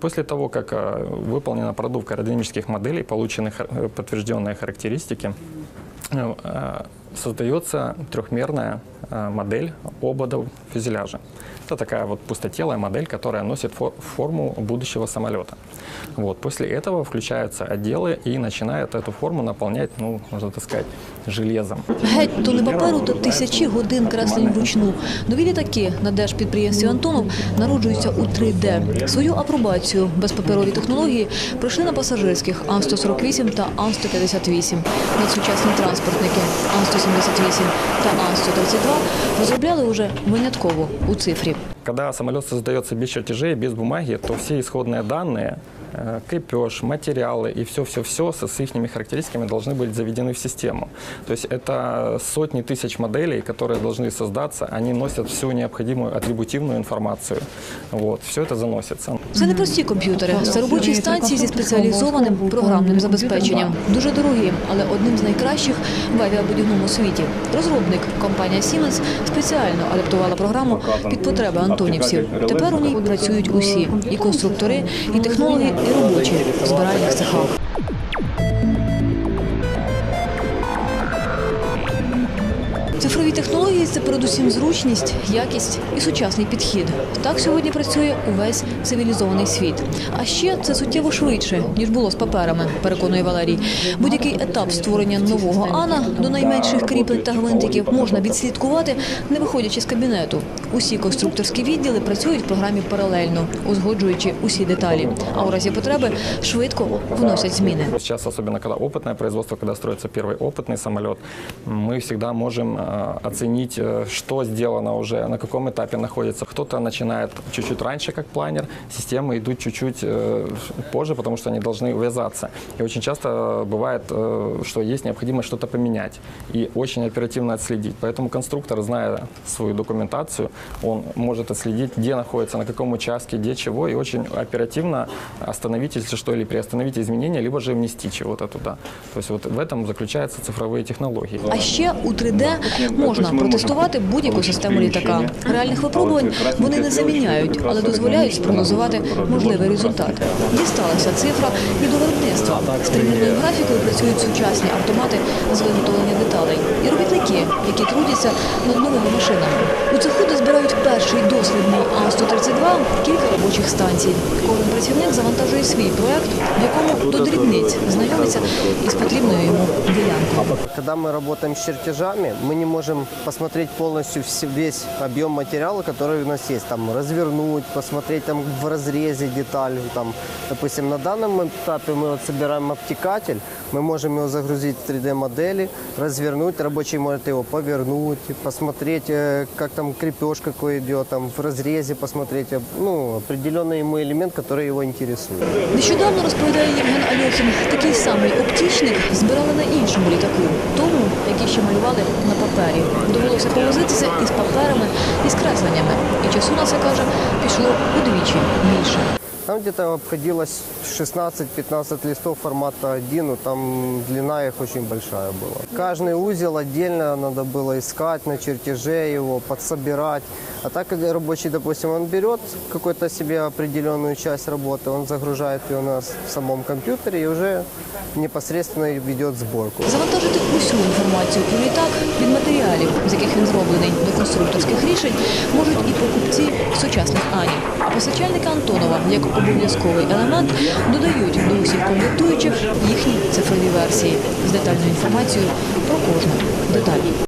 После того, как э, выполнена продувка аэродинамических моделей, получены хар- э, подтвержденные характеристики, э, э, создается трехмерная э, модель обода фюзеляжа. Это такая вот пустотелая модель, которая носит фо- форму будущего самолета. Вот. После этого включаются отделы и начинают эту форму наполнять, ну, можно так сказать, железом. Геть то не паперу, то тисячі годин креслень вручну. Нові літаки на держпідприємстві Антонов народжуються у 3D. Свою апробацію безпаперові технології пройшли на пасажирських Ан-148 та Ан-158. Надсучасні транспортники Ан-178 та Ан-132 розробляли уже винятково у цифрі. Когда самолет создается без чертежей, без бумаги, то все исходные данные, э, крепеж, материалы и все-все-все со с их характеристиками должны быть заведены в систему. То есть это сотни тысяч моделей, которые должны создаться, они носят всю необходимую атрибутивную информацию. Вот, все это заносится. Це не прості комп'ютери. Це робочі станції зі спеціалізованим програмним забезпеченням. Дуже дорогі, але одним з найкращих в авіабудівному світі. Розробник компанія Siemens спеціально адаптувала програму під потреби антонівців. Тепер у ній працюють усі і конструктори, і технологи, і робочі в збиральних цехах. Цифрові технології це передусім зручність, якість і сучасний підхід. Так сьогодні працює увесь цивілізований світ. А ще це суттєво швидше ніж було з паперами, переконує Валерій. Будь-який етап створення нового ана до найменших кріплень та гвинтиків можна відслідкувати, не виходячи з кабінету. Усі конструкторські відділи працюють в програмі паралельно, узгоджуючи усі деталі. А у разі потреби швидко вносять зміни. Сейчас, особенно когда опытное производство, когда строится первый опытный самолет, мы всегда можем э, оценить, э, что сделано уже, на каком этапе находится. Кто-то начинает чуть-чуть раньше, как планер, системы идут чуть-чуть э, позже, потому что они должны увязаться. И очень часто бывает, э, что есть необходимость что-то поменять и очень оперативно отследить. Поэтому конструктор, зная свою документацию, он может отследить, где находится, на каком участке, где чего, и очень оперативно остановить, если что, или приостановить изменения, либо же внести чего-то туда. То есть вот в этом заключаются цифровые технологии. А ще у 3D можна протестувати будь-яку систему літака. Реальних випробувань вони не заміняють, але дозволяють спрогнозувати можливий результат. Дісталася цифра і до виробництва. З тренерною графікою працюють сучасні автомати з виготовлення деталей і робітники, які трудяться над новими машинами. У цеху, де збирають перший дослідний Ан-132, кілька робочих станцій. Кожен працівник завантажує свій проект, в якому до дрібниць знайомиться із потрібною йому. Когда мы работаем с чертежами, мы не можем посмотреть полностью все- весь объем материала, который у нас есть. Там развернуть, посмотреть там в разрезе деталь. Там, допустим, на данном этапе мы вот собираем обтекатель, мы можем его загрузить в 3D-модели, развернуть, рабочий может его повернуть, посмотреть, э, как там крепеж какой идет, там в разрезе посмотреть, э, ну, определенный ему элемент, который его интересует. Нещодавно розповідає Євген Альохін, такий самий оптічник збирали на іншому літаку, тому, які ще малювали на папері. Довелося повозитися із паперами, і з кресленнями. І часу на це каже, пішло удвічі більше. Там где-то обходилось 16-15 листов формата 1, но там длина их очень большая была. Каждый узел отдельно надо было искать на чертеже его, подсобирать. А так как рабочий, допустим, он берет какую-то себе определенную часть работы, он загружает ее у нас в самом компьютере и уже непосредственно ведет сборку. Завантажити усю інформацію про літак від матеріалів, з яких він зроблений, до конструкторських рішень можуть і покупці сучасних ані. А постачальники Антонова, як обов'язковий елемент, додають до усіх комплектуючих їхні цифрові версії з детальною інформацією про кожну деталь.